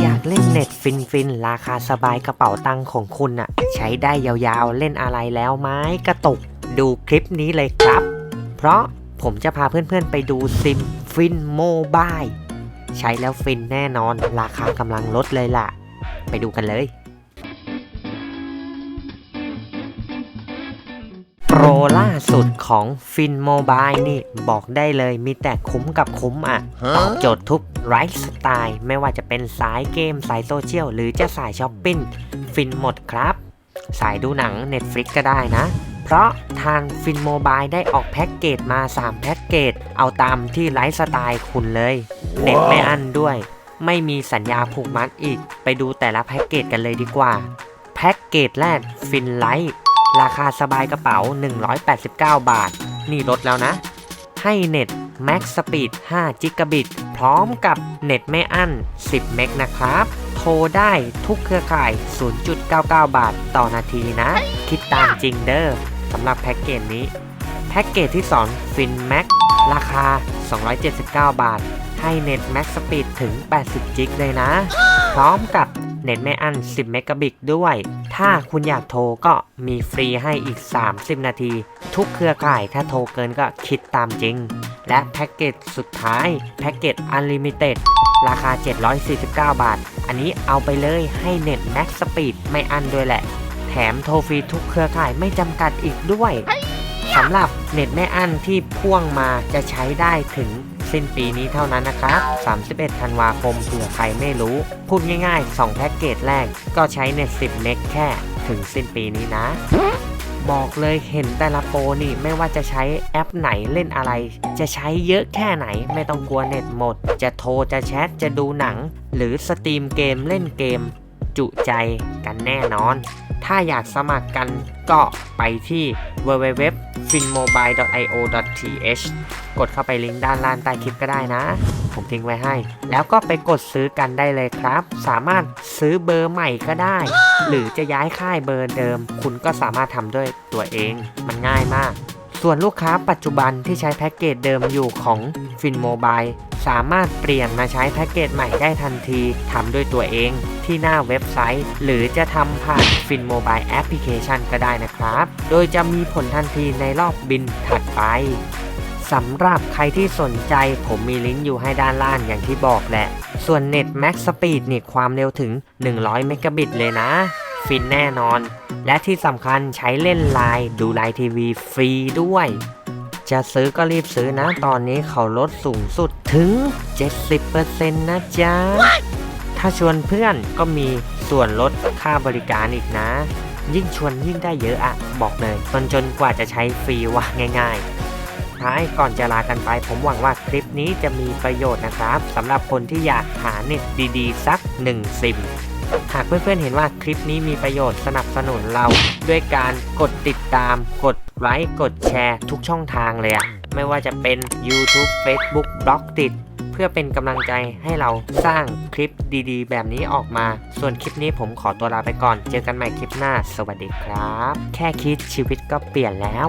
อยากเล่นเน็ตฟินฟินราคาสบายกระเป๋าตังค์ของคุณอะใช้ได้ยาวๆ เล่นอะไรแล้วไหม้กระตุก ดูคลิปนี้เลยครับ เพราะผมจะพาเพื่อนๆไปดูซิมฟินโมบายใช้แล้วฟินแน่นอน ราคากำลังลดเลยล่ะ ไปดูกันเลย ล่าสุดของฟินโมบายนี่บอกได้เลยมีแต่คุ้มกับคุ้มอะ ตอบโจทย์ทุกไลฟ์สไตล์ไม่ว่าจะเป็นสายเกมสายโซเชียล หรือจะสายช้อปปิ้งฟินหมดครับ สายดูหนัง Netflix ก็ได้นะ เพราะทางฟินโมบายได้ออกแพ็กเกจมา 3 แพ็กเกจ เอาตามที่ไลฟ์สไตล์คุณเลย เน็ตไม่อั้นด้วย ไม่มีสัญญาผูกมัดอีก ไปดูแต่ละแพ็กเกจกันเลยดีกว่าแพ็กเกจแรกฟินไลท์ ราคาสบายกระเป๋า 189 บาท นี่ลดแล้วนะ ให้เน็ต Max Speed 5 g b พร้อมกับเน็ตไม่อั้น 10 เมกนะครับ โทรได้ทุกเครือข่าย 0.99 บาทต่อนาทีนะ คิดตามจริงเด้อสำหรับแพ็กเกจนี้ แพ็กเกจที่ 2 Fin Max ราคา 279 บาท ให้เน็ต Max Speed ถึง 80 g เลยนะ พร้อมกับ เน็ตไม่อั้น 10 เมกะบิตด้วย ถ้าคุณอยากโทรก็มีฟรีให้อีก 30 นาที ทุกเครือข่ายถ้าโทรเกินก็คิดตามจริง และแพ็กเกจสุดท้าย แพ็กเกจ Unlimited ราคา 749 บาท อันนี้เอาไปเลยให้เน็ต Max Speed ไม่อั้นด้วยแหละ แถมโทรฟรีทุกเครือข่ายไม่จำกัดอีกด้วยสำหรับเน็ตไม่อั้นที่พ่วงมาจะใช้ได้ถึง สิ้นปีนี้เท่านั้นนะครับ 31 ธันวาคมเผื่อใครไม่รู้ พูดง่ายๆ 2 แพ็กเกจแรกก็ใช้เน็ต10 เมกแค่ถึงสิ้นปีนี้นะ บอกเลยเห็นแต่ละโปรนี่ไม่ว่าจะใช้แอปไหนเล่นอะไร จะใช้เยอะแค่ไหนไม่ต้องกลัวเน็ตหมด จะโทรจะแชทจะดูหนัง หรือสตรีมเกมเล่นเกม จุใจกันแน่นอน ถ้าอยากสมัครกันก็ไปที่ www.finmobile.io.th กดเข้าไปลิงก์ด้านล่างใต้คลิปก็ได้นะ ผมทิ้งไว้ให้ แล้วก็ไปกดซื้อกันได้เลยครับ สามารถซื้อเบอร์ใหม่ก็ได้ หรือจะย้ายค่ายเบอร์เดิม คุณก็สามารถทำด้วยตัวเอง มันง่ายมาก ส่วนลูกค้าปัจจุบันที่ใช้แพ็กเกจเดิมอยู่ของฟินโมบาย สามารถเปลี่ยนมาใช้แพ็กเกจใหม่ได้ทันทีทำด้วยตัวเองที่หน้าเว็บไซต์ หรือจะทำผ่านฟินโมบายแอปพลิเคชันก็ได้นะครับ โดยจะมีผลทันทีในรอบบินถัดไปสำหรับใครที่สนใจผมมีลิงก์อยู่ให้ด้านล่างอย่างที่บอกแหละ ส่วนเน็ต Max Speed นี่ความเร็วถึง 100 เมกะบิตเลยนะ ฟินแน่นอน และที่สำคัญใช้เล่นไลน์ดูไลน์ทีวีฟรีด้วย จะซื้อก็รีบซื้อนะ ตอนนี้เขาลดสูงสุดถึง 70%นะจ๊ะถ้าชวนเพื่อนก็มีส่วนลดค่าบริการอีกนะ ยิ่งชวนยิ่งได้เยอะอะบอกเลยจนจนกว่าจะใช้ฟรีว่าง่าย ๆท้ายก่อนจะลากันไป ผมหวังว่าคลิปนี้จะมีประโยชน์นะครับสำหรับคนที่อยากหาเน็ตดีๆ สัก 1 ซิม หากเพื่อนๆเห็นว่าคลิปนี้มีประโยชน์สนับสนุนเรา ด้วยการกดติดตาม กดไลค์กดแชร์ ทุกช่องทางเลยอะไม่ว่าจะเป็น YouTube Facebook b l o g ติด เพื่อเป็นกำลังใจให้เราสร้างคลิปดีๆ แบบนี้ออกมา ส่วนคลิปนี้ผมขอตัวลาไปก่อน เจอกันใหม่คลิปหน้า สวัสดีครับ แค่คิดชีวิตก็เปลี่ยนแล้ว